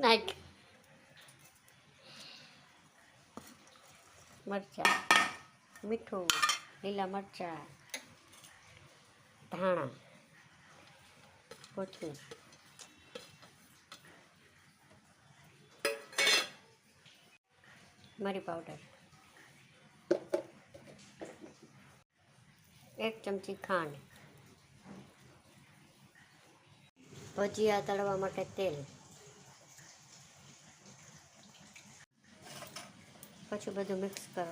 નાખ મરચાં મીઠું લીલા મરચાં ધાણા કોથમીર મરી પાવડર એક ચમચી ખાંડ ભજીયા તળવા માટે તેલ પછી બધું મિક્સ કરો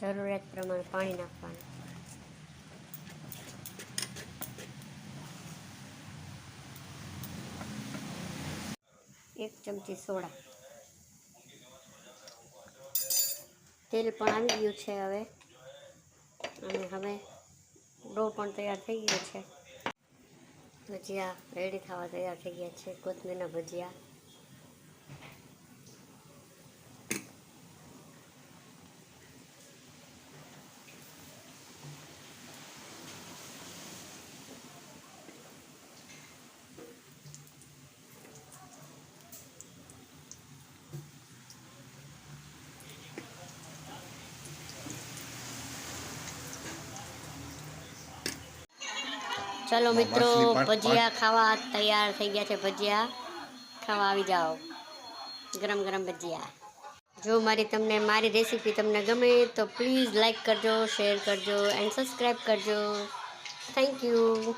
જરૂરિયાત પ્રમાણે પાણી નાખવાનું એક ચમચી સોડા તેલ પણ આવી ગયું છે હવે. અને હવે ડો પણ તૈયાર થઈ ગયો છે. ભજીયા રેડી થવા તૈયાર થઈ ગયા છે. કોથમીરના ભજીયા. ચલો મિત્રો ભજીયા ખાવા તૈયાર થઈ ગયા છે ભજીયા. ખાવા આવી જાઓ. ગરમ ગરમ ભજીયા. જો મારી તમને મારી રેસીપી તમને ગમે તો પ્લીઝ લાઈક કરજો શેર કરજો એન્ડ સબસ્ક્રાઈબ કરજો. Thank you